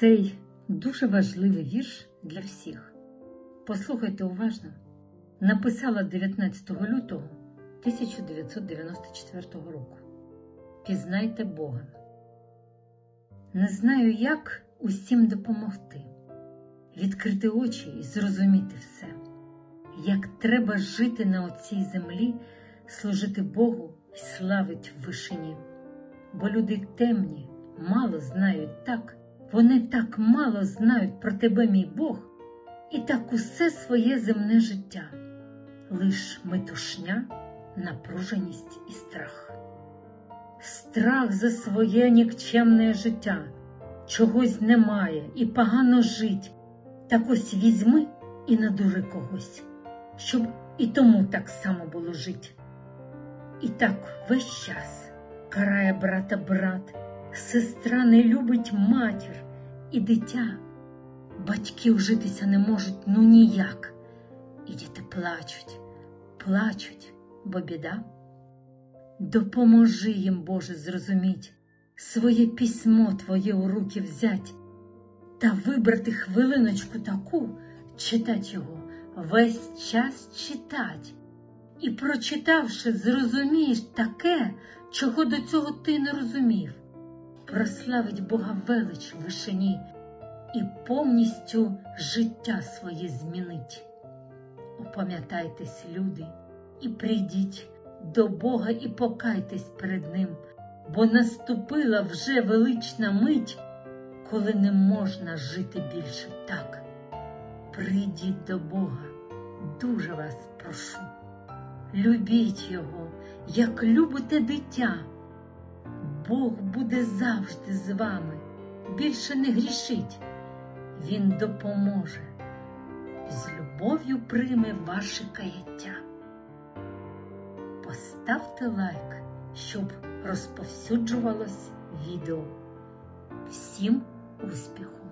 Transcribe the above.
Цей дуже важливий вірш для всіх. Послухайте уважно. Написала 19 лютого 1994 року. Пізнайте Бога. Не знаю, як усім допомогти, відкрити очі і зрозуміти все, як треба жити на оцій землі, служити Богу і славить в вишині. Бо люди темні, мало знають так, вони так мало знають про тебе, мій Бог, і так усе своє земне життя, лиш метушня, напруженість і страх. Страх за своє нікчемне життя, чогось немає і погано жить. Так ось візьми і надури когось, щоб і тому так само було жить. І так весь час карає брата брат, сестра не любить матір і дитя. Батьки ужитися не можуть ну ніяк. І діти плачуть, плачуть, бо біда. Допоможи їм, Боже, зрозуміть, своє письмо Твоє у руки взять та вибрати хвилиночку таку, читать його, весь час читать. І, прочитавши, зрозумієш таке, чого до цього ти не розумів. Прославить Бога велич в вишині і повністю життя своє змінить. Опам'ятайтесь, люди, і прийдіть до Бога і покайтесь перед Ним, бо наступила вже велична мить, коли не можна жити більше так. Прийдіть до Бога, дуже вас прошу. Любіть Його, як любите дитя. Бог буде завжди з вами. Більше не грішіть. Він допоможе. З любов'ю прийме ваше каяття. Поставте лайк, щоб розповсюджувалось відео. Всім успіху!